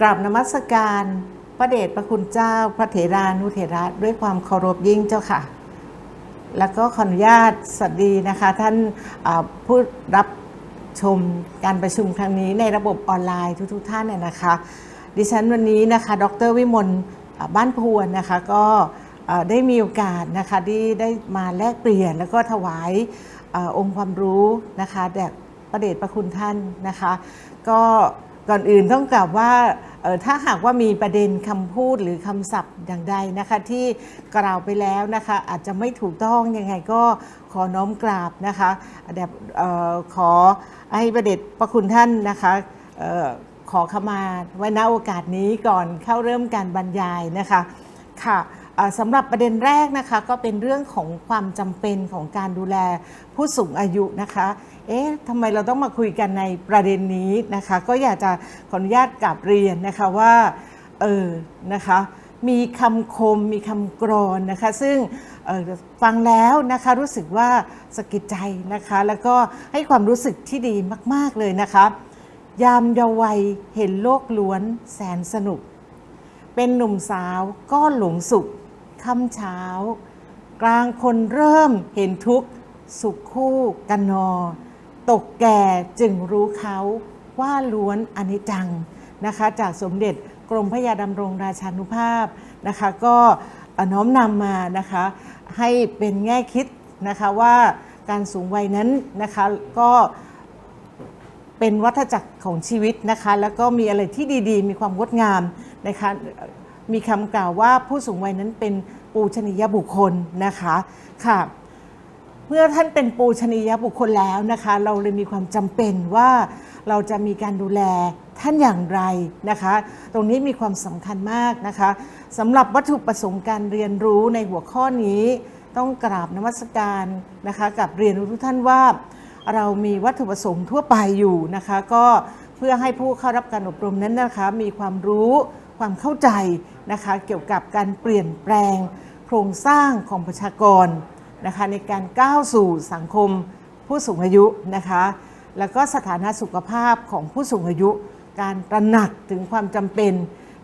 กราบนมัสการ พระเดชพระคุณเจ้า พระเถรานุเถระด้วยความเคารพยิ่งเจ้าค่ะ แล้วก็ขออนุญาตสวัสดีนะคะ ท่านผู้รับชมการประชุมครั้งนี้ในระบบออนไลน์ทุกๆท่านเนี่ยนะคะ ดิฉันวันนี้นะคะ ดรวิมลบ้านพวนนะคะก็ได้มีโอกาสนะคะที่ได้มาแลกเปลี่ยน แล้วก็ถวายอองค์ความรู้นะคะแด่พระเดชพระคุณท่านนะคะ ก็ก่อนอื่นต้องกล่าวว่า ถ้าหากว่ามีประเด็นคำพูดหรือคำศัพท์อย่างใดนะคะที่กล่าวไปแล้วนะคะอาจจะไม่ถูกต้องยังไงก็ขอน้อมกราบนะคะแบบเออขอให้ประเดชพระคุณท่านนะคะเอ่อขอขมาไว้ณโอกาสนี้ก่อนเข้าเริ่มการบรรยายนะคะค่ะ สำหรับประเด็นแรกนะคะก็เป็นเรื่องของความจำเป็นของการดูแลผู้สูงอายุนะคะ เอ๊ะทำไมเราต้องมาคุยกันในประเด็นนี้นะคะ ก็อยากจะขออนุญาตกลับเรียนนะคะว่าเออนะคะมีคำคมมีคำกรอนนะคะซึ่งฟังแล้วนะคะรู้สึกว่าสะกิดใจนะคะ แล้วก็ให้ความรู้สึกที่ดีมาก ๆ เลยนะคะ ยามเยาวัยเห็นโลกล้วนแสนสนุก เป็นหนุ่มสาวก็หลงสุข ค่ำเช้า กลางคนเริ่มเห็นทุกข์สุขคู่กันนอ ตกแก่จึงรู้เขาว่าล้วนอนิจจังนะคะจากสมเด็จกรมพระยาดำรงราชานุภาพนะคะก็น้อมนำมานะคะให้เป็นแง่คิดนะคะว่าการสูงวัยนั้นนะคะก็เป็นวัฏจักรของชีวิตนะคะแล้วก็มีอะไรที่ดีๆ มีความงดงามนะคะ มีคำกล่าวว่าผู้สูงวัยนั้นเป็นปูชนียบุคคลนะคะค่ะเมื่อท่านเป็นปูชนียบุคคลแล้วนะคะ เราเลยมีความจำเป็นว่าเราจะมีการดูแลท่านอย่างไรนะคะ ตรงนี้มีความสำคัญมากนะคะสำหรับวัตถุประสงค์การเรียนรู้ในหัวข้อนี้ ต้องกราบนมัสการนะคะ กับเรียนรู้ทุกท่านว่า เรามีวัตถุประสงค์ทั่วไปอยู่นะคะ ก็เพื่อให้ผู้เข้ารับการอบรมนั้นนะคะ มีความรู้ความเข้าใจ นะคะเกี่ยวกับการเปลี่ยนแปลงโครงสร้างของประชากรนะคะในการก้าวสู่สังคมผู้สูงอายุนะคะแล้วก็สถานะสุขภาพของผู้สูงอายุ การตระหนักถึงความจำเป็น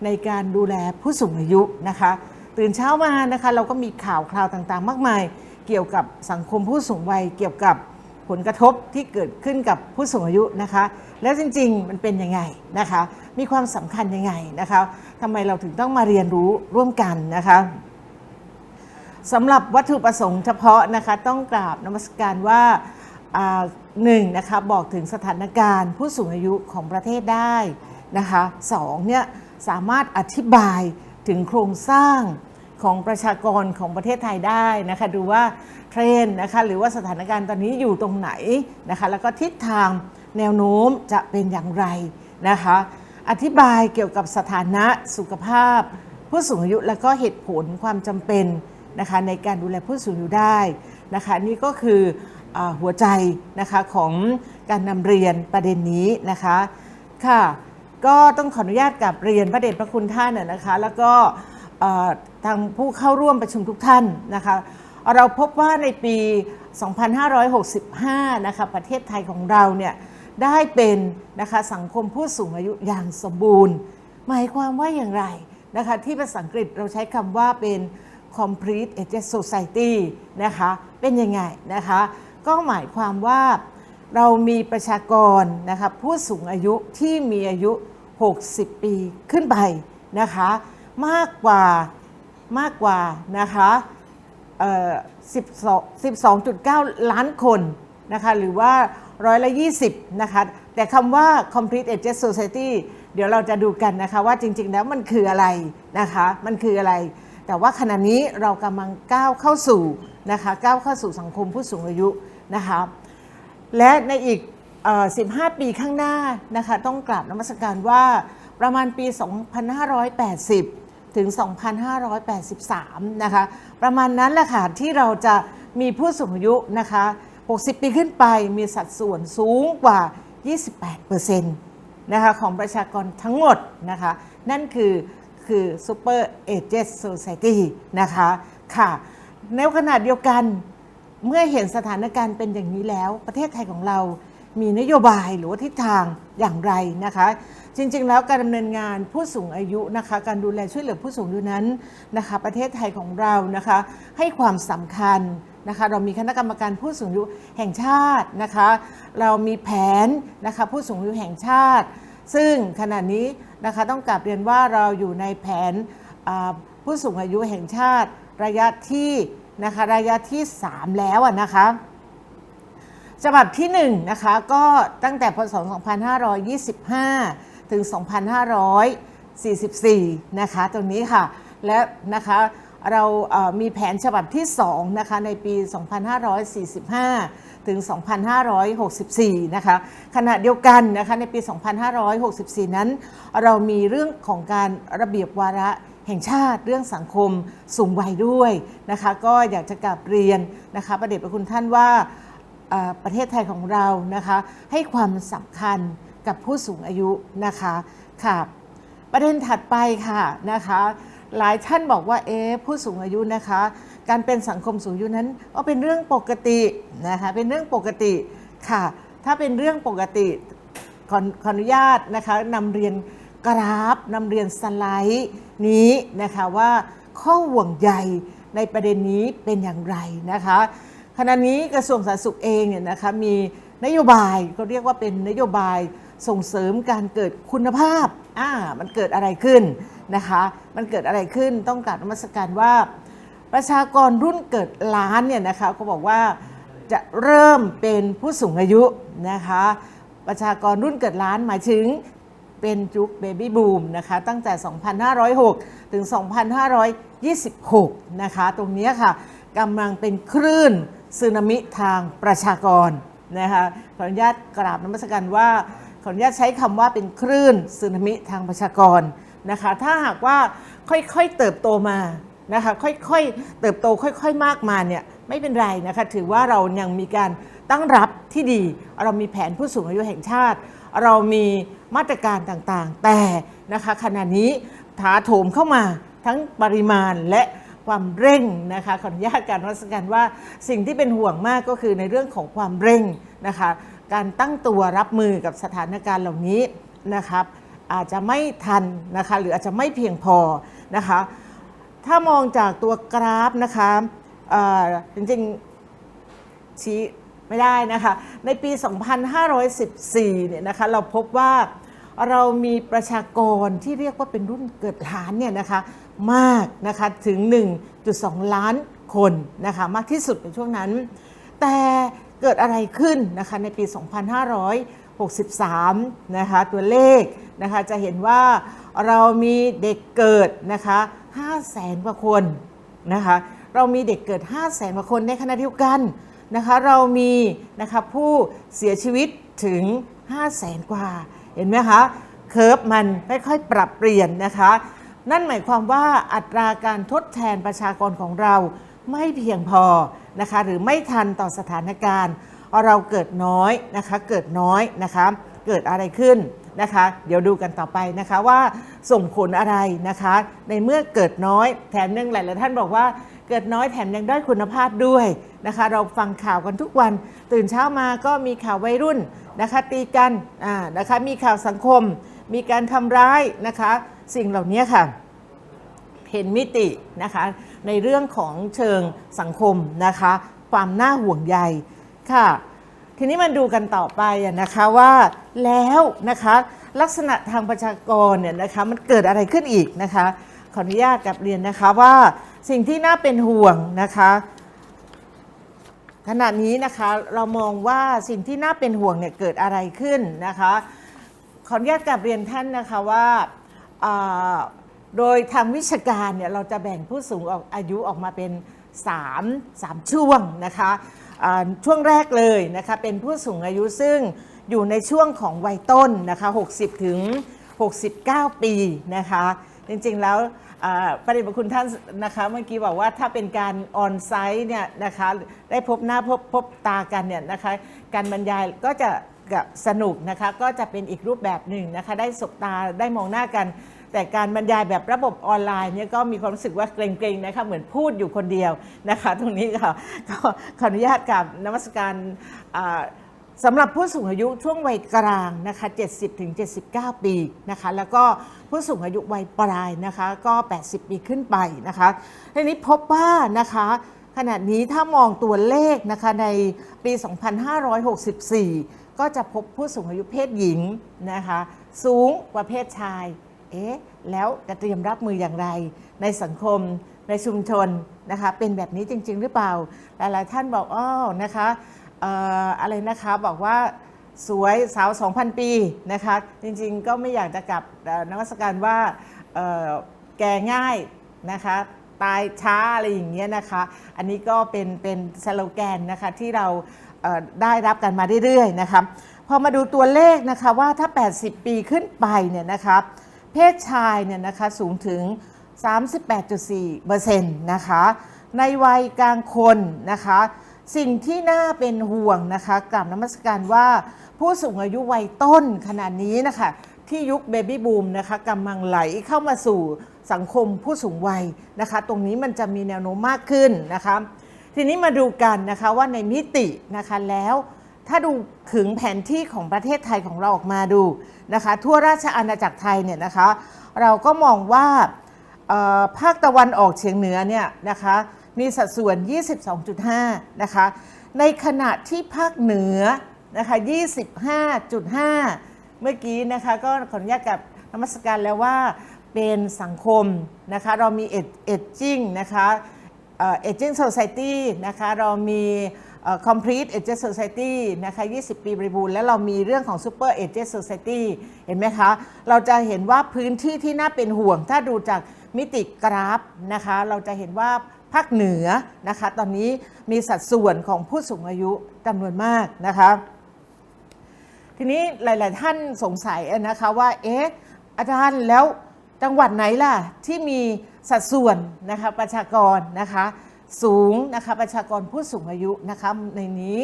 ในการดูแลผู้สูงอายุนะคะตื่นเช้ามานะคะเราก็มีข่าวคราวต่างๆ มากมาย เกี่ยวกับสังคมผู้สูงวัยเกี่ยวกับ ผลกระทบที่เกิดขึ้นกับผู้สูงอายุนะคะ แล้วจริงๆ มันเป็นยังไงนะคะ มีความสำคัญยังไงนะคะทำไมเราถึงต้องมาเรียนรู้ร่วมกันนะคะสำหรับวัตถุประสงค์เฉพาะนะคะต้องกราบนมัสการว่าอ่าหนึ่งนะคะบอกถึงสถานการณ์ผู้สูงอายุของประเทศได้นะคะสองเนี่ยสามารถอธิบายถึงโครงสร้าง ของประชากรของประเทศไทยได้นะคะดูว่าเทรนนะคะหรือว่าสถานการณ์ตอนนี้อยู่ตรงไหนนะคะแล้วก็ทิศทางแนวโน้มจะเป็นอย่างไรนะคะอธิบายเกี่ยวกับสถานะสุขภาพ ผู้สูงอายุและก็เหตุผลความจำเป็นนะคะในการดูแลผู้สูงอายุได้นะคะนี่ก็คืออหัวใจนะคะของการนำเรียนประเด็นนี้นะคะค่ะก็ต้องขออนุญาตกับเรียนพระเดชพระคุณท่านนะนะคะแล้วก็ ทางผู้เข้าร่วมประชุมทุกท่านนะคะ เราพบว่าในปี 2565 นะคะ ประเทศไทยของเราเนี่ยได้เป็นนะคะสังคมผู้สูงอายุอย่างสมบูรณ์ หมายความว่าอย่างไรนะคะที่ภาษาอังกฤษเราใช้คำว่าเป็น complete age society นะคะเป็นยังไงนะคะก็หมายความว่าเรามีประชากรนะคะผู้สูงอายุที่มีอายุ 60 ปีขึ้นไปนะคะมากกว่า มากกว่านะคะ12 12.9 ล้านคนนะคะหรือว่าร้อยละ20นะคะแต่คำว่า complete age society เดี๋ยวเราจะดูกันนะคะว่าจริง ๆ แล้วมันคืออะไรนะคะมันคืออะไร แต่ว่าขณะนี้เรากำลังก้าวเข้าสู่นะคะก้าวเข้าสู่สังคมผู้สูงอายุนะคะและในอีกอ15 ปีข้างหน้านะคะต้องกราบนมัสการว่าประมาณปี 2580 ถึง 2583 นะคะ ประมาณนั้นแหละค่ะที่เราจะมีผู้สูงอายุนะคะ 60 ปีขึ้นไปมีสัดส่วนสูงกว่า 28%นะคะของประชากรทั้งหมดนะคะ นั่นคือคือ Super Ages Society นะคะค่ะในขณะเดียวกันเมื่อเห็นสถานการณ์เป็นอย่างนี้แล้ว ประเทศไทยของเรามีนโยบายหรือว่าทิศทางอย่างไรนะคะ จริง ๆ แล้วการดำเนินงานผู้สูงอายุนะคะการดูแลช่วยเหลือผู้สูงอายุนั้นนะคะประเทศไทยของเรานะคะให้ความสำคัญนะคะเรามีคณะกรรมการผู้สูงอายุแห่งชาตินะคะเรามีแผนนะคะผู้สูงอายุแห่งชาติ ซึ่งขณะนี้นะคะต้องกลับเรียนว่าเราอยู่ในแผนผู้สูงอายุแห่งชาติระยะที่นะคะระยะที่ 3 แล้วนะคะฉบับที่1นะคะก็ตั้งแต่พศ 2525 ถึง 2544 นะคะ ตรงนี้ค่ะ และนะคะเรามีแผนฉบับที่ 2 นะคะ ในปี 2545 ถึง 2564 นะคะ ขณะเดียวกันนะคะ ในปี 2564 นั้น เรามีเรื่องของการระเบียบวาระแห่งชาติเรื่องสังคมสูงวัยด้วยนะคะ ก็อยากจะกลับเรียนนะคะ ประเดชพระคุณท่านว่าประเทศไทยของเรานะคะ ให้ความสำคัญ กับผู้สูงอายุนะคะค่ะประเด็นถัดไปค่ะนะคะหลายท่านบอกว่าเอ๊ผู้สูงอายุนะคะ การเป็นสังคมสูงอายุนั้นก็เป็นเรื่องปกตินะคะเป็นเรื่องปกติค่ะ ถ้าเป็นเรื่องปกติขอขออนุญาตนะคะนำเรียนกราฟนำเรียนสไลด์นี้นะคะว่าข้อห่วงใยในประเด็นนี้เป็นอย่างไรนะคะขณะนี้กระทรวงสาธารณสุขเองเนี่ยนะคะมีนโยบายก็เรียกว่าเป็นนโยบาย ส่งเสริมการเกิดคุณภาพอ่ามันเกิดอะไรขึ้นนะคะ มันเกิดอะไรขึ้นต้องกราบนมัสการว่า ประชากรรุ่นเกิดล้านเนี่ยนะคะก็บอกว่าจะเริ่มเป็นผู้สูงอายุนะคะ ประชากรรุ่นเกิดล้านหมายถึงเป็นยุคเบบี้บูมนะคะตั้งแต่ 2506 ถึง 2526 นะคะ ตรงนี้ค่ะกำลังเป็นคลื่นสึนามิทางประชากรนะคะขออนุญาตกราบนมัสการว่า ออนุญาตใช้คำว่าเป็นคลื่นสึนามิทางประชากรนะคะ ถ้าหากว่าค่อยๆเติบโตมานะคะค่อยๆเติบโตค่อย ๆ มากมาเนี่ยไม่เป็นไรนะคะถือว่าเรายังมีการตั้งรับที่ดี เรามีแผนผู้สูงอายุแห่งชาติ เรามีมาตรการต่างๆ แต่นะคะขณะนี้ถาโถมเข้ามาทั้งปริมาณและความเร่งนะคะขออนุญาตการวัสกันว่าสิ่งที่เป็นห่วงมากก็คือในเรื่องของความเร่งนะคะ การตั้งตัวรับมือกับสถานการณ์เหล่านี้นะครับ อาจจะไม่ทันนะคะหรืออาจจะไม่เพียงพอนะคะ ถ้ามองจากตัวกราฟนะคะจริงๆชี้ไม่ได้นะคะ ในปี 2514 เนี่ยนะคะเราพบว่าเรามีประชากรที่เรียกว่าเป็นรุ่นเกิดล้านเนี่ยนะคะมากนะคะถึง 1.2 ล้านคนนะคะมากที่สุดในช่วงนั้น แต่ กิดอะไรขึ้นนะคะในปี 2563 นะคะตัวเลขนะคะจะเห็นว่าเรามีเด็กเกิดนะคะ5แสนกว่าคนนะคะเรามีเด็กเกิด 5 แสนกว่าคนในขณะเดียวกันนะคะเรามีนะคะผู้เสียชีวิตถึง 5 แสนกว่าเห็นไหมคะเคอร์ฟมันค่อยๆปรับเปลี่ยนนะคะนั่นหมายความว่าอัตราการทดแทนประชากรของเราไม่เพียงพอ นะคะหรือไม่ทันต่อสถานการณ์ เราเกิดน้อยนะคะเกิดน้อยนะคะเกิดอะไรขึ้นนะคะ เดี๋ยวดูกันต่อไปนะคะว่าส่งผลอะไรนะคะ ในเมื่อเกิดน้อยแถมยังหลายๆท่านบอกว่าเกิดน้อยแถมยังได้คุณภาพด้วยนะคะ เราฟังข่าวกันทุกวัน ตื่นเช้ามาก็มีข่าววัยรุ่นนะคะตีกันอ่านะคะมีข่าวสังคม มีการทำร้ายนะคะ สิ่งเหล่านี้ค่ะ เห็นมิตินะคะ ในเรื่องของเชิงสังคมนะคะ ความน่าห่วงใยค่ะ ทีนี้มาดูกันต่อไปนะคะว่าแล้วนะคะลักษณะทางประชากรเนี่ยนะคะมันเกิดอะไรขึ้นอีกนะคะ ขออนุญาตกลับเรียนนะคะว่าสิ่งที่น่าเป็นห่วงนะคะขณะนี้นะคะเรามองว่าสิ่งที่น่าเป็นห่วงเนี่ยเกิดอะไรขึ้นนะคะขออนุญาตกลับเรียนท่านนะคะว่า โดยทางวิชาการเนี่ยเราจะแบ่งผู้สูงอายุออกมาเป็น 3 3 ช่วงนะคะช่วงแรกเลยนะคะเป็นผู้สูงอายุซึ่งอยู่ในช่วงของวัยต้นนะคะ60 ถึง 69 ปีนะคะจริงๆแล้วประเด็นคุณท่านนะคะเมื่อกี้บอกว่าถ้าเป็นการออนไซต์เนี่ยนะคะได้พบหน้าพบพบตากันเนี่ยนะคะการบรรยายก็จะสนุกนะคะก็จะเป็นอีกรูปแบบหนึ่งนะคะได้สบตาได้มองหน้ากัน แต่การบรรยายแบบระบบออนไลน์เนี่ยก็มีความรู้สึกว่าเกรงๆนะคะเหมือนพูดอยู่คนเดียวนะคะ ตรงนี้ค่ะก็ขออนุญาตกับนมัสการอ่าสำหรับผู้สูงอายุช่วงวัยกลางนะคะ 70ถึง79 ปีนะคะ แล้วก็ผู้สูงอายุวัยปลายนะคะ ก็ 80 ปีขึ้นไปนะคะทีนี้พบว่านะคะขณะนี้ถ้ามองตัวเลขนะคะในปี 2564 ก็จะพบผู้สูงอายุเพศหญิงนะคะ สูงกว่าเพศชาย เอ๊ะแล้วจะเตรียมรับมืออย่างไร ในสังคมในชุมชนนะคะเป็นแบบนี้จริง ๆ หรือเปล่า หลายๆท่านบอกอ้อนะคะอะไรนะคะบอกว่าสวยสาว 2,000 ปีนะคะจริงๆก็ไม่อยากจะกลับนวัตการว่าแก่ง่ายนะคะตายช้าอะไรอย่างเงี้ยนะคะ อันนี้ก็เป็นเป็นสโลแกนนะคะที่เราเได้รับกันมาเรื่อยๆนะคะพอมาดูตัวเลขนะคะว่าถ้า 80 ปีขึ้นไปเนี่ยนะคะ เพศชายเนี่ยนะคะสูงถึง 38.4%นะคะ ในวัยกลางคนนะคะ สิ่งที่น่าเป็นห่วงนะคะกราบนมัสการว่าผู้สูงอายุวัยต้นขนาดนี้นะคะที่ยุคเบบี้บูมนะคะกำลังไหลเข้ามาสู่สังคมผู้สูงวัยนะคะ ตรงนี้มันจะมีแนวโน้มมากขึ้นนะคะ ทีนี้มาดูกันนะคะว่าในมิตินะคะแล้ว ถ้าดูถึงแผนที่ของประเทศไทยของเราออกมาดูนะคะ ทั่วราชอาณาจักรไทยเนี่ยนะคะ เราก็มองว่าภาคตะวันออกเฉียงเหนือเนี่ยนะคะมีสัดส่วน 22.5 นะคะ ในขณะที่ภาคเหนือนะคะ 25.5 เมื่อกี้นะคะก็ขออนุญาตกับนมัสการแล้วว่าเป็นสังคมนะคะ เรามีเอจจิ้งนะคะเอจจิ้งโซซ i ตี้นะคะ เรามี complete aged society นะคะ 20 ปีบริบูรณ์ แล้วเรามีเรื่องของ super aged society เห็นไหมคะ เราจะเห็นว่าพื้นที่ที่น่าเป็นห่วง ถ้าดูจากมิติกราฟนะคะ เราจะเห็นว่าภาคเหนือนะคะ ตอนนี้มีสัดส่วนของผู้สูงอายุจำนวนมากนะคะ ทีนี้หลาย ๆ ท่านสงสัยนะคะว่า เอ๊ะ อาจารย์แล้วจังหวัดไหนล่ะที่มีสัดส่วนนะคะประชากรนะคะ สูงนะคะประชากรผู้สูงอายุนะคะในนี้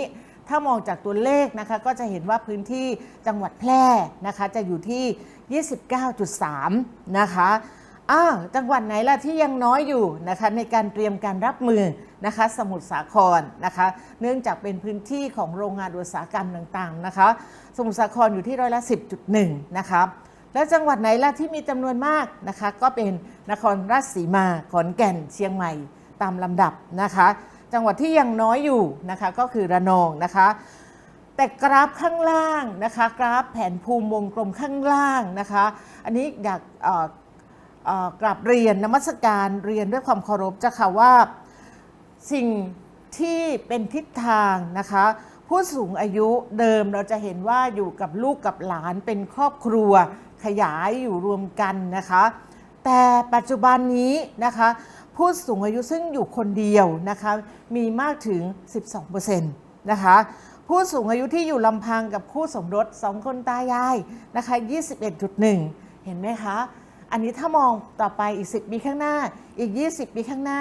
ถ้ามองจากตัวเลขนะคะก็จะเห็นว่าพื้นที่จังหวัดแพร่นะคะจะอยู่ที่ 29.3 นะคะอ้าวจังหวัดไหนล่ะที่ยังน้อยอยู่นะคะในการเตรียมการรับมือนะคะสมุทรสาครนะคะเนื่องจากเป็นพื้นที่ของโรงงานอุตสาหกรรมต่างๆนะคะสมุทรสาครอยู่ที่ร้อยละ 10.1 นะคะแล้วจังหวัดไหนล่ะที่มีจำนวนมากนะคะก็เป็นนครราชสีมาขอนแก่นเชียงใหม่ ตามลำดับนะคะ จังหวัดที่ยังน้อยอยู่นะคะก็คือระนองนะคะ แต่กราฟข้างล่างนะคะ กราฟแผนภูมิวงกลมข้างล่างนะคะ อันนี้อยากกราบเรียนนมัสการเรียนด้วยความเคารพจ้าค่ะว่าสิ่งที่เป็นทิศทางนะคะ ผู้สูงอายุเดิมเราจะเห็นว่าอยู่กับลูกกับหลานเป็นครอบครัวขยายอยู่รวมกันนะคะ แต่ปัจจุบันนี้นะคะ ผู้สูงอายุซึ่งอยู่คนเดียวนะคะ มีมากถึง 12%นะคะ ผู้สูงอายุที่อยู่ลำพังกับคู่สมรสสองคนตายายนะคะ 21.1 เห็นไหมคะ อันนี้ถ้ามองต่อไปอีก 10 ปีข้างหน้า อีก 20 ปีข้างหน้า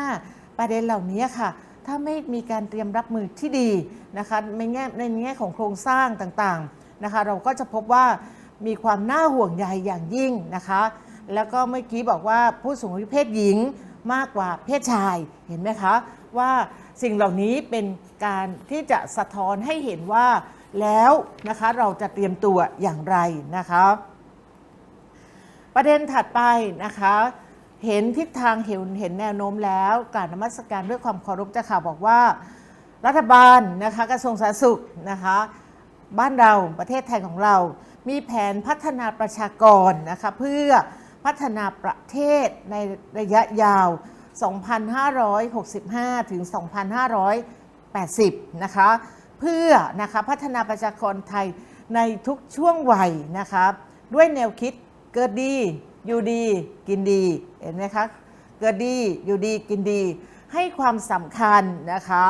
ประเด็นเหล่านี้ค่ะ ถ้าไม่มีการเตรียมรับมือที่ดีนะคะในแง่ในแง่ของโครงสร้างต่างๆนะคะ เราก็จะพบว่ามีความน่าห่วงใยอย่างยิ่งนะคะ แล้วก็เมื่อกี้บอกว่าผู้สูงอายุเพศหญิง มากกว่าเพศชายเห็นไหมคะ ว่าสิ่งเหล่านี้เป็นการที่จะสะท้อนให้เห็นว่าแล้วนะคะเราจะเตรียมตัวอย่างไรนะคะประเด็นถัดไปนะคะ เห็นทิศทางเห็นเห็นแนวโน้มแล้วการนมัสการด้วยความเคารพจ้าค่ะบอกว่า รัฐบาลนะคะกระทรวงสาธารณสุขนะคะบ้านเราประเทศไทยของเรา มีแผนพัฒนาประชากรนะคะเพื่อ พัฒนาประเทศในระยะยาว 2565 ถึง 2580 นะคะ เพื่อนะคะพัฒนาประชากรไทยในทุกช่วงวัยนะคะด้วยแนวคิดเกิดดี อยู่ดี กินดี เห็นไหมคะ เกิดดี อยู่ดี กินดี ให้ความสำคัญนะคะ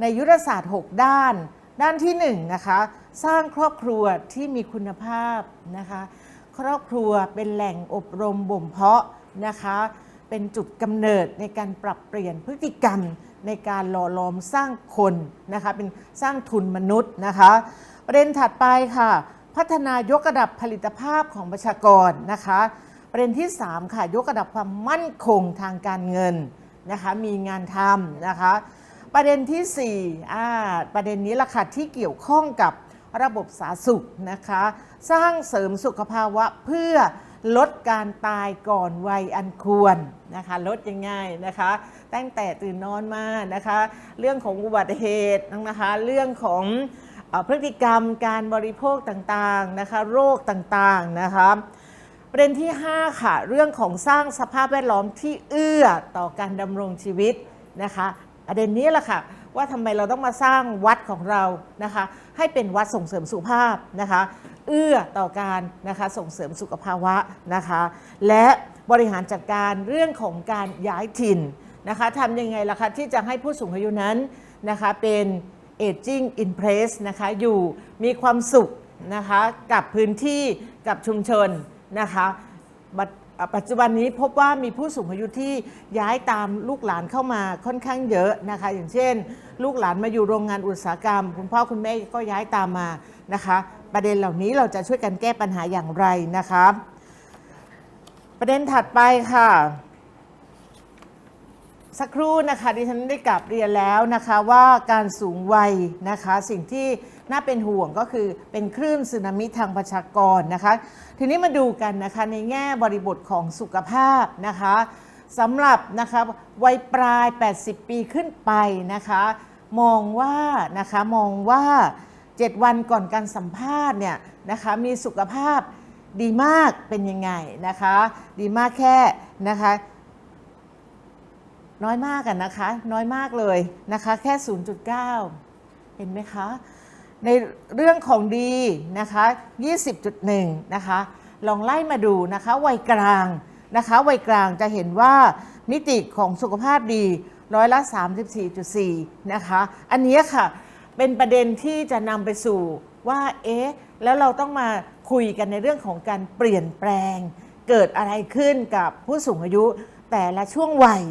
ในยุทธศาสตร์ 6 ด้าน ด้านที่1นะคะ สร้างครอบครัวที่มีคุณภาพนะคะ รอบครัวเป็นแหล่งอบรมบ่มเพาะนะคะ เป็นจุดกำเนิดในการปรับเปลี่ยนพฤติกรรมในการหล่อหลอมสร้างคนนะคะเป็นสร้างทุนมนุษย์นะคะ ประเด็นถัดไปค่ะ พัฒนายกระดับผลิตภาพของประชากรนะคะ ประเด็นที่ 3 ค่ะยกระดับความมั่นคงทางการเงินนะคะมีงานทำนะคะ ประเด็นที่4อ่าประเด็นนี้ละค่ะที่เกี่ยวข้องกับ ระบบสาธารณสุขนะคะ สร้างเสริมสุขภาวะเพื่อลดการตายก่อนวัยอันควรนะคะ ลดยังไงนะคะ ตั้งแต่ตื่นนอนมานะคะ เรื่องของอุบัติเหตุนะคะ เรื่องของอพฤติกรรมการบริโภคต่างๆนะคะ โรคต่างๆนะคะประเด็นที่ 5 ค่ะ เรื่องของสร้างสภาพแวดล้อมที่เอื้อต่อการดำรงชีวิตนะคะประเด็นนี้แหละค่ะ ว่าทำไมเราต้องมาสร้างวัดของเรานะคะให้เป็นวัดส่งเสริมสุขภาพนะคะเอื้อต่อการนะคะส่งเสริมสุขภาวะนะคะและบริหารจัดการเรื่องของการย้ายถิ่นนะคะทำยังไงล่ะคะที่จะให้ผู้สูงอายุนั้นนะคะเป็น aging in place นะคะอยู่มีความสุขนะคะกับพื้นที่กับชุมชนนะคะ ปัจจุบันนี้พบว่ามีผู้สูงอายุที่ย้ายตามลูกหลานเข้ามาค่อนข้างเยอะนะคะ อย่างเช่น ลูกหลานมาอยู่โรงงานอุตสาหกรรม คุณพ่อคุณแม่ก็ย้ายตามมานะคะ ประเด็นเหล่านี้เราจะช่วยกันแก้ปัญหาอย่างไรนะคะ ประเด็นถัดไปค่ะ สักครู่นะคะดิฉันได้กลับเรียนแล้วนะคะว่าการสูงวัยนะคะสิ่งที่ น่าเป็นห่วงก็คือเป็นคลื่นสึนามิทางประชากรนะคะ ทีนี้มาดูกันนะคะในแง่บริบทของสุขภาพนะคะสำหรับนะคะวัยปลาย 80 ปีขึ้นไปนะคะ มองว่านะคะมองว่า 7 วันก่อนการสัมภาษณ์เนี่ยนะคะมีสุขภาพดีมากเป็นยังไงนะคะ ดีมากแค่นะคะน้อยมากกันนะคะ น้อยมากเลยนะคะ แค่ 0.9 เห็นไหมคะ ในเรื่องของดีนะคะ20.1นะคะลองไล่มาดูนะคะวัยกลางนะคะวัยกลางจะเห็นว่ามิติของสุขภาพดีร้อยละ 34.4นะคะอันนี้ค่ะเป็นประเด็นที่จะนำไปสู่ว่าเอ๊ะแล้วเราต้องมาคุยกันในเรื่องของการเปลี่ยนแปลง เกิดอะไรขึ้นกับผู้สูงอายุแต่ละช่วงวัย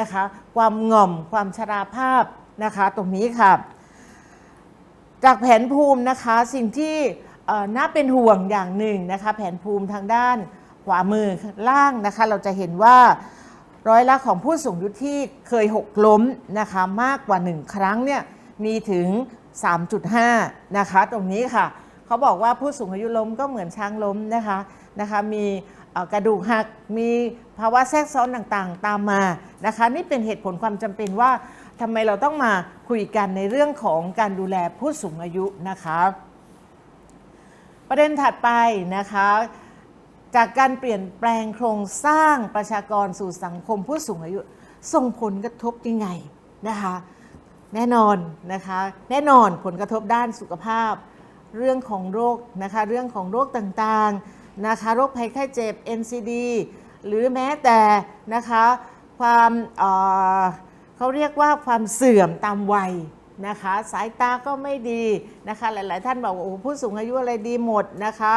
นะคะ ความง่อมความชราภาพนะคะ ตรงนี้ค่ะ จากแผนภูมินะคะสิ่งที่น่าเป็นห่วงอย่างหนึ่งนะคะแผนภูมิทางด้านขวามือล่างนะคะเราจะเห็นว่าร้อยละของผู้สูงอายุที่เคยหกล้มนะคะมากกว่า 1 ครั้งเนี่ยมีถึง 3.5 นะคะตรงนี้ค่ะเขาบอกว่าผู้สูงอายุล้มก็เหมือนช้างล้มนะคะนะคะมีกระดูกหักมีภาวะแทรกซ้อนต่างๆ ตามมานะคะนี่เป็นเหตุผลความจำเป็นว่า ทำไมเราต้องมาคุยกันในเรื่องของการดูแลผู้สูงอายุนะคะประเด็นถัดไปนะคะจากการเปลี่ยนแปลงโครงสร้างประชากรสู่สังคมผู้สูงอายุ ส่งผลกระทบยังไงนะคะแน่นอนนะคะแน่นอนผลกระทบด้านสุขภาพ เรื่องของโรคนะคะเรื่องของโรคต่างๆนะคะโรคภัยไข้เจ็บ NCD หรือแม้แต่นะคะความ เขาเรียกว่าความเสื่อมตามวัยนะคะ สายตาก็ไม่ดีนะคะ หลาย ๆ ท่านบอกว่าโอ้ผู้สูงอายุอะไรดีหมดนะคะ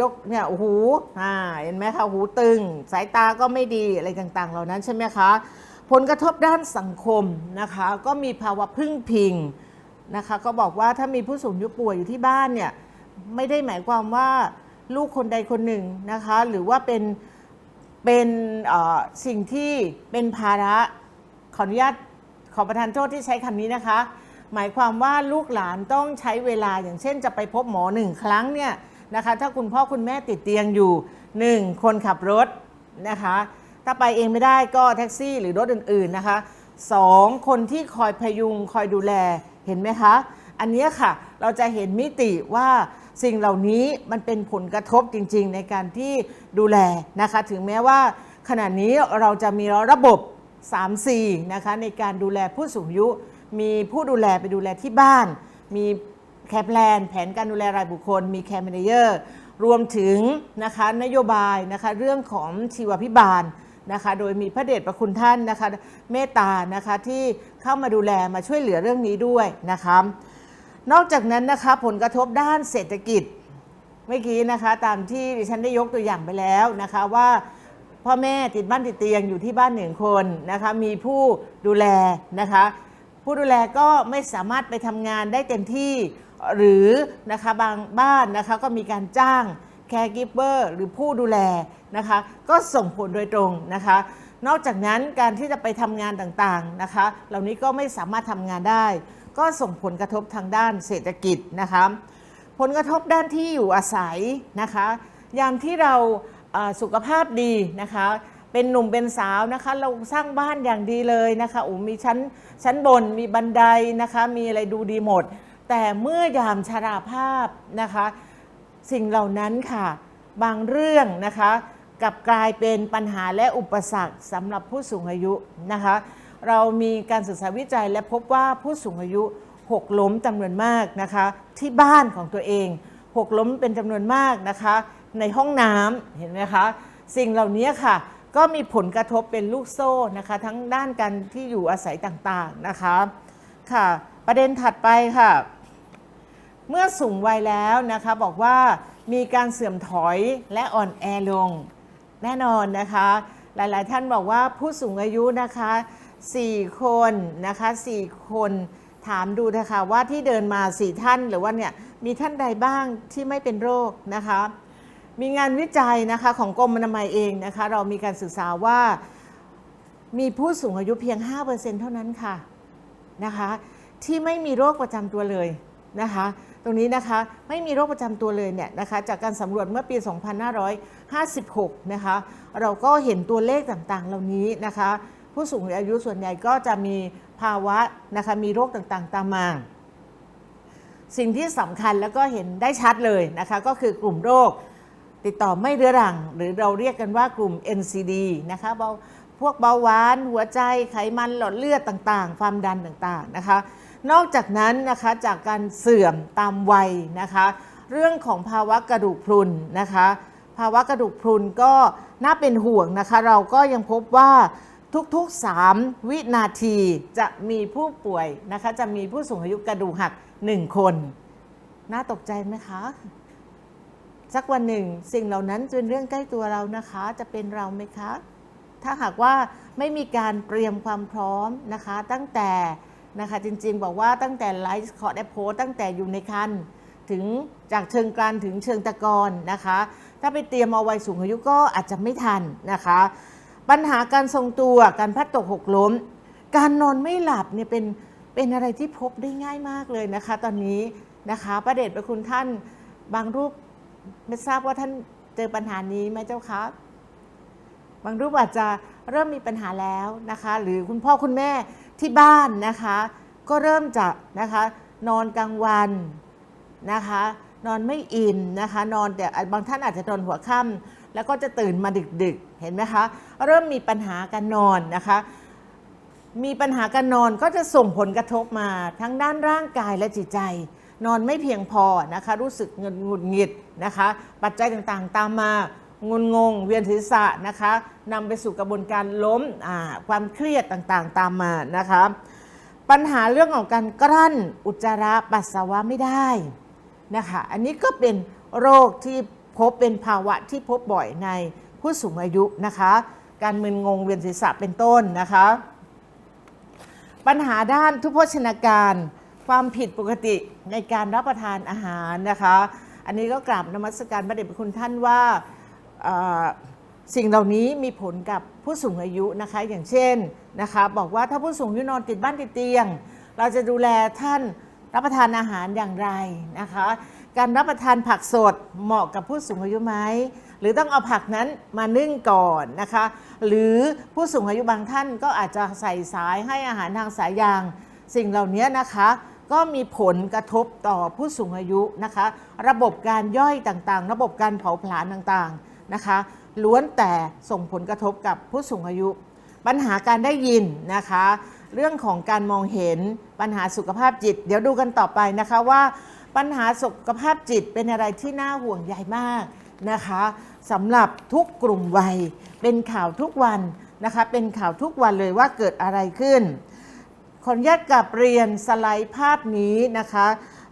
ยกเนี่ยโอ้โหอ่าเห็นไหมคะหูตึง สายตาก็ไม่ดีอะไรต่าง ๆ เหล่านั้นใช่ไหมคะผลกระทบด้านสังคมนะคะ ก็มีภาวะพึ่งพิงนะคะ ก็บอกว่าถ้ามีผู้สูงอายุป่วยอยู่ที่บ้านเนี่ยไม่ได้หมายความว่าลูกคนใดคนหนึ่งนะคะ หรือว่าเป็นเป็นสิ่งที่เป็นภาระ ขออนุญาตขอประทานโทษที่ใช้คำนี้นะคะ หมายความว่าลูกหลานต้องใช้เวลาอย่างเช่น จะไปพบหมอหนึ่งครั้งเนี่ยนะคะ ถ้าคุณพ่อคุณแม่ติดเตียงอยู่หนึ่งคนขับรถนะคะ ถ้าไปเองไม่ได้ก็แท็กซี่หรือรถอื่นๆนะคะสองคนที่คอยพยุงคอยดูแลเห็นไหมคะ อันเนี้ยค่ะเราจะเห็นมิติว่าสิ่งเหล่านี้มันเป็นผลกระทบจริง ๆ ในการที่ดูแลนะคะ ถึงแม้ว่าขณะนี้เราจะมีระบบ 3 4นะคะในการดูแลผู้สูงอายุ มีผู้ดูแลไปดูแลที่บ้าน มีแคร์แลนแผนการดูแลรายบุคคล มีแคร์ a มนเจอร์รวมถึงนะคะนโยบายนะคะเรื่องของชีวพิบาลนะคะโดยมีพระเดชพระคุณท่านนะคะเมตตานะคะที่เข้ามาดูแลมาช่วยเหลือเรื่องนี้ด้วยนะคะนอกจากนั้นนะคะผลกระทบด้านเศรษฐกิจเมื่อกี้นะคะตามที่ดิฉันได้ยกตัวอย่างไปแล้วนะคะว่า พ่อแม่ติดบ้านติดเตียงอยู่ที่บ้านหนึ่งคนนะคะมีผู้ดูแลนะคะ ผู้ดูแลก็ไม่สามารถไปทำงานได้เต็มที่หรือนะคะบางบ้านนะคะก็มีการจ้างแคร์กิฟเวอร์หรือผู้ดูแลนะคะก็ส่งผลโดยตรงนะคะ นอกจากนั้นการที่จะไปทำงานต่างๆนะคะ เหล่านี้ก็ไม่สามารถทำงานได้ ก็ส่งผลกระทบทางด้านเศรษฐกิจนะคะ ผลกระทบด้านที่อยู่อาศัยนะคะ ยามที่เรา สุขภาพดีนะคะ เป็นหนุ่มเป็นสาวนะคะ เราสร้างบ้านอย่างดีเลยนะคะโอ้มีชั้นชั้นบนมีบันไดนะคะ มีอะไรดูดีหมด แต่เมื่อยามชราภาพนะคะ สิ่งเหล่านั้นค่ะบางเรื่องนะคะกลับกลายเป็นปัญหาและอุปสรรคสำหรับผู้สูงอายุนะคะ เรามีการศึกษาวิจัยและพบว่าผู้สูงอายุหกล้มจำนวนมากนะคะ ที่บ้านของตัวเองหกล้มเป็นจำนวนมากนะคะ ในห้องน้ำเห็นไหมคะสิ่งเหล่านี้ค่ะก็มีผลกระทบเป็นลูกโซ่นะคะทั้งด้านการที่อยู่อาศัยต่างๆนะคะค่ะประเด็นถัดไปค่ะ เมื่อสูงวัยแล้วนะคะบอกว่ามีการเสื่อมถอยและอ่อนแอลงแน่นอนนะคะ หลายๆท่านบอกว่าผู้สูงอายุนะคะ4คนนะคะ4คนถามดูนะคะว่าที่เดินมา 4 ท่านหรือว่าเนี่ยมีท่านใดบ้างที่ไม่เป็นโรคนะคะ มีงานวิจัยนะคะของกรมอนามัยเองนะคะเรามีการศึกษาว่ามีผู้สูงอายุเพียง 5%เท่านั้นค่ะนะคะที่ไม่มีโรคประจำตัวเลยนะคะตรงนี้นะคะไม่มีโรคประจำตัวเลยเนี่ยนะคะจากการสำรวจเมื่อปี 2556 นะคะเราก็เห็นตัวเลขต่างๆ เหล่านี้นะคะผู้สูงอายุส่วนใหญ่ก็จะมีภาวะนะคะมีโรคต่างๆ ตามมา สิ่งที่สำคัญแล้วก็เห็นได้ชัดเลยนะคะก็คือกลุ่มโรค ติดต่อไม่เรื้อรัง หรือเราเรียกกันว่ากลุ่ม NCD นะคะเบาพวกเบาหวาน หัวใจไขมันหลอดเลือดต่างๆ ความดันต่างๆนะคะ นอกจากนั้นนะคะจากการเสื่อมตามวัยนะคะ เรื่องของภาวะกระดูกพรุนนะคะ ภาวะกระดูกพรุนก็น่าเป็นห่วงนะคะ เราก็ยังพบว่าทุกๆ 3 วินาทีจะมีผู้ป่วยนะคะ จะมีผู้สูงอายุกระดูกหัก 1 คน น่าตกใจไหมคะ สักวันหนึ่ง สิ่งเหล่านั้นจะเป็นเรื่องใกล้ตัวเรานะคะ จะเป็นเราไหมคะ ถ้าหากว่าไม่มีการเตรียมความพร้อมนะคะ ตั้งแต่นะคะจริงๆ บอกว่าตั้งแต่ไลฟ์คอร์ดแอปโพตั้งแต่อยู่ในคันถึงจากเชิงกรานถึงเชิงตะกอนนะคะ ถ้าไปเตรียมเอาไว้สูงอายุก็อาจจะไม่ทันนะคะ ปัญหาการทรงตัวการพัดตกหกล้ม การนอนไม่หลับเนี่ยเป็นเป็นอะไรที่พบได้ง่ายมากเลยนะคะ ตอนนี้นะคะ ประเดชประคุณท่านบางรูป ไม่ทราบว่าท่านเจอปัญหานี้ไหมเจ้าคะบางรูปอาจจะเริ่มมีปัญหาแล้วนะคะ หรือคุณพ่อคุณแม่ที่บ้านนะคะ ก็เริ่มจะนะคะ นอนกลางวันนะคะ นอนไม่อิ่มนะคะ นอนแต่บางท่านอาจจะนอนหัวค่ำแล้วก็จะตื่นมาดึกๆ เห็นไหมคะ เริ่มมีปัญหาการนอนนะคะ มีปัญหาการนอนก็จะส่งผลกระทบมาทั้งด้านร่างกายและจิตใจ นอนไม่เพียงพอนะคะ รู้สึกเงินหงุดหงิดนะคะ ปัจจัยต่างๆ ตามมางุนงง เวียนศีรษะนะคะนำไปสู่กระบวนการล้มความเครียดต่างๆ ตามมานะคะ ปัญหาเรื่องของการกลั้นอุจจาระปัสสาวะไม่ได้นะคะ อันนี้ก็เป็นโรคที่พบเป็นภาวะที่พบบ่อยในผู้สูงอายุนะคะ การมึนงงเวียนศีรษะเป็นต้นนะคะ ปัญหาด้านทุพพชนาการ ความผิดปกติในการรับประทานอาหารนะคะ อันนี้ก็กราบนมัสการพระเดชพระคุณท่านว่าสิ่งเหล่านี้มีผลกับผู้สูงอายุนะคะ อย่างเช่นนะคะ บอกว่าถ้าผู้สูงอายุนอนติดบ้านติดเตียง เราจะดูแลท่านรับประทานอาหารอย่างไรนะคะ การรับประทานผักสดเหมาะกับผู้สูงอายุไหมหรือต้องเอาผักนั้นมานึ่งก่อนนะคะ หรือผู้สูงอายุบางท่านก็อาจจะใส่สายให้อาหารทางสายยาง สิ่งเหล่านี้นะคะ ก็มีผลกระทบต่อผู้สูงอายุนะคะ ระบบการย่อยต่างๆ ระบบการเผาผลาญต่างๆนะคะ ล้วนแต่ส่งผลกระทบกับผู้สูงอายุ ปัญหาการได้ยินนะคะ เรื่องของการมองเห็นปัญหาสุขภาพจิต เดี๋ยวดูกันต่อไปนะคะว่า ปัญหาสุขภาพจิตเป็นอะไรที่น่าห่วงใยมากนะคะสำหรับทุกกลุ่มวัย เป็นข่าวทุกวันนะคะ เป็นข่าวทุกวันเลยว่าเกิดอะไรขึ้น ขออนุญาตกลับเรียนสไลด์ภาพนี้นะคะ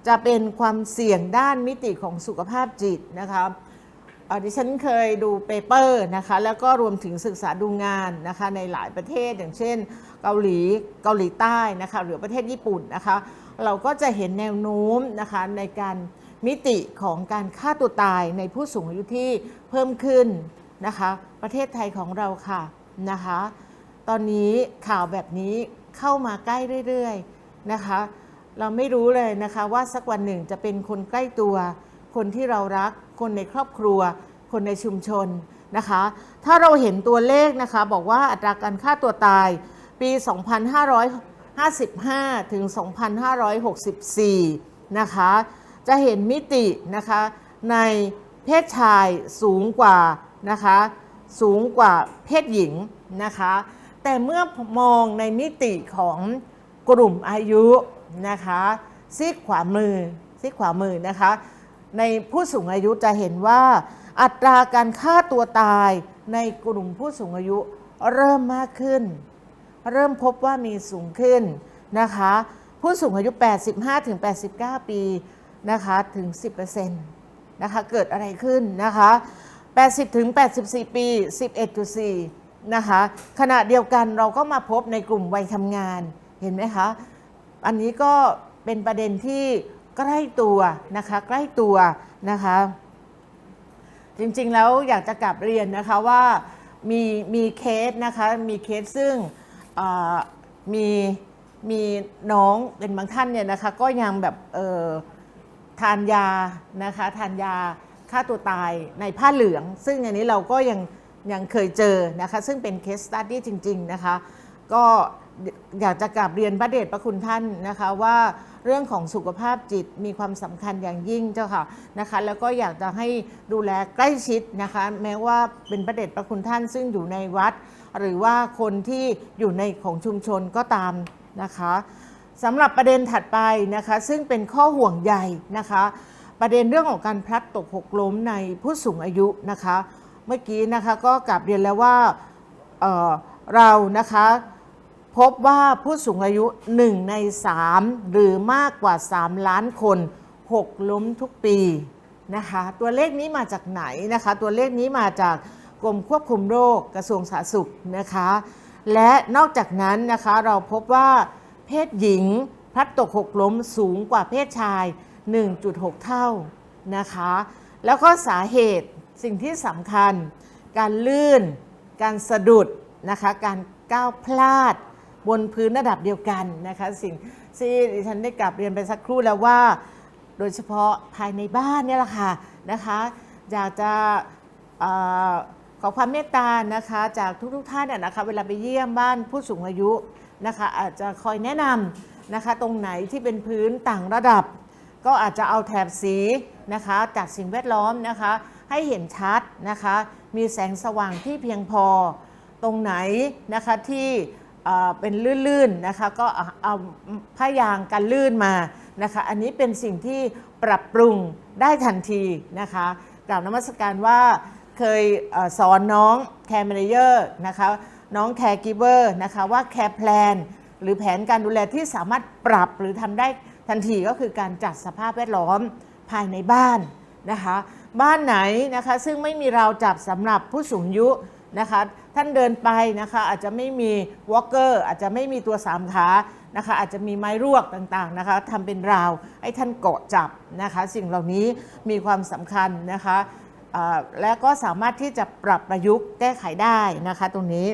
จะเป็นความเสี่ยงด้านมิติของสุขภาพจิตนะคะดิฉันเคยดูเปเปอร์นะคะแล้วก็รวมถึงศึกษาดูงานนะคะในหลายประเทศอย่างเช่น เกาหลีเกาหลีใต้นะคะหรือประเทศญี่ปุ่นนะคะเราก็จะเห็นแนวโน้มนะคะในการมิติของการฆ่าตัวตายในผู้สูงอายุที่เพิ่มขึ้นนะคะ ประเทศไทยของเราค่ะนะคะ ตอนนี้ข่าวแบบนี้ เข้ามาใกล้เรื่อยๆนะคะ เราไม่รู้เลยนะคะว่าสักวันหนึ่งจะเป็นคนใกล้ตัว คนที่เรารัก คนในครอบครัว คนในชุมชนนะคะ ถ้าเราเห็นตัวเลขนะคะ บอกว่าอัตราการฆ่าตัวตายปี 2555 ถึง 2564 นะคะ จะเห็นมิตินะคะในเพศชายสูงกว่านะคะ สูงกว่าเพศหญิงนะคะ แต่เมื่อมองในมิติของกลุ่มอายุนะคะซีกขวามือซีกขวามือนะคะ ในผู้สูงอายุจะเห็นว่า อัตราการฆ่าตัวตายในกลุ่มผู้สูงอายุเริ่มมากขึ้น เริ่มพบว่ามีสูงขึ้นนะคะ ผู้สูงอายุ 85-89 ปีนะคะถึง 10%นะคะเกิดอะไรขึ้นนะคะ 80-84 ปี 11.4 นะคะขณะเดียวกันเราก็มาพบในกลุ่มวัยทำงานเห็นไหมคะ อันนี้ก็เป็นประเด็นที่ใกล้ตัวนะคะใกล้ตัวนะคะ จริงๆแล้วอยากจะกลับเรียนนะคะว่ามีมีเคสนะคะมีเคสซึ่งมีมีน้องเป็นบางท่านเนี่ยนะคะก็ยังแบบเออทานยานะคะทานยาฆ่าตัวตายในผ้าเหลือง ซึ่งอันนี้เราก็ยัง ยังเคยเจอนะคะ ซึ่งเป็นเคสสตัดดี้จริง ๆ นะคะ ก็อยากจะกลับเรียนพระเดชพระคุณท่านนะคะว่าเรื่องของสุขภาพจิตมีความสำคัญอย่างยิ่งเจ้าค่ะนะคะ แล้วก็อยากจะให้ดูแลใกล้ชิดนะคะ แม้ว่าเป็นพระเดชพระคุณท่านซึ่งอยู่ในวัด หรือว่าคนที่อยู่ในของชุมชนก็ตามนะคะสำหรับประเด็นถัดไปนะคะ ซึ่งเป็นข้อห่วงใยนะคะ ประเด็นเรื่องของการพลัดตกหกล้มในผู้สูงอายุนะคะ เมื่อกี้นะคะก็กลับเรียนแล้วว่าเเรานะคะพบว่าผู้สูงอายุ 1 ใน 3 หรือมากกว่า 3 ล้านคนหกล้มทุกปีนะคะตัวเลขนี้มาจากไหนนะคะตัวเลขนี้มาจากกรมควบคุมโรคกระทรวงสาธารณสุขนะคะและนอกจากนั้นนะคะเราพบว่าเพศหญิงพลัดตกหกล้มสูงกว่าเพศชาย 1.6 เท่านะคะแล้วก็สาเหตุ สิ่งที่สำคัญ การลื่น การสะดุดนะคะ การก้าวพลาด บนพื้นระดับเดียวกันนะคะสิ่งที่ดิฉันได้กลับเรียนไปสักครู่แล้วว่า โดยเฉพาะภายในบ้านเนี่ยแหละค่ะนะคะอยากจะออขอความเมตตานะคะจากทุกๆท่านนะนะคะเวลาไปเยี่ยมบ้านผู้สูงอายุนะคะอาจจะคอยแนะนำนะคะตรงไหนที่เป็นพื้นต่างระดับ ก็อาจจะเอาแถบสีนะคะจากสิ่งแวดล้อมนะคะ ให้เห็นชัดนะคะ มีแสงสว่างที่เพียงพอตรงไหนนะคะที่เป็นลื่นๆนะคะก็เอาผ้ายางกันลื่นมานะคะ อันนี้เป็นสิ่งที่ปรับปรุงได้ทันทีนะคะกล่าวนมัสการว่าเคยอสอนน้องแคร์ a ม a เ e อร์นะคะน้องแคร์กิเวอร์นะคะว่าแคร์แพลนหรือแผนการดูแลที่สามารถปรับหรือทำได้ทันทีก็คือการจัดสภาพแวดล้อมภายในบ้านนะคะ บ้านไหนนะคะซึ่งไม่มีราวจับสำหรับผู้สูงอายุนะคะท่านเดินไปนะคะอาจจะไม่มีวอล์กเกอร์อาจจะไม่มีตัวสามขานะคะอาจจะมีไม้รวกต่างๆนะคะทำเป็นราวให้ท่านเกาะจับนะคะสิ่งเหล่านี้มีความสำคัญนะคะและก็สามารถที่จะปรับประยุกต์แก้ไขได้นะคะตรงนี้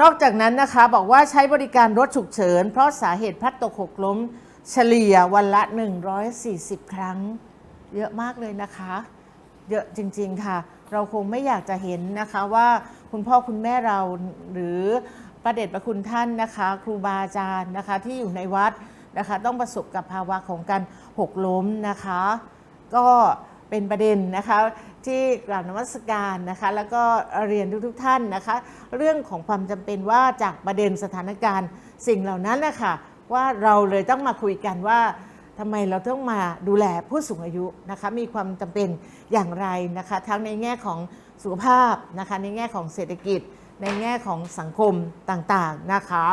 นอกจากนั้นนะคะบอกว่าใช้บริการรถฉุกเฉิน เพราะสาเหตุพัดตกหกล้มเฉลี่ยวันละ 140 ครั้ง เยอะมากเลยนะคะ เยอะจริงๆค่ะ เราคงไม่อยากจะเห็นนะคะว่าคุณพ่อคุณแม่เราหรือประเด็จประคุณท่านนะคะ ครูบาอาจารย์นะคะที่อยู่ในวัดนะคะต้องประสบกับภาวะของการหกล้มนะคะ ก็เป็นประเด็นนะคะที่กราบนมัสการนะคะแล้วก็เรียนทุกๆท่านนะคะ เรื่องของความจำเป็นว่าจากประเด็นสถานการณ์สิ่งเหล่านั้นแหละค่ะว่าเราเลยต้องมาคุยกันว่า ทำไมเราต้องมาดูแลผู้สูงอายุนะคะมีความจำเป็นอย่างไรนะคะทั้งในแง่ของสุขภาพนะคะในแง่ของเศรษฐกิจ ในแง่ของสังคมต่างๆนะคะ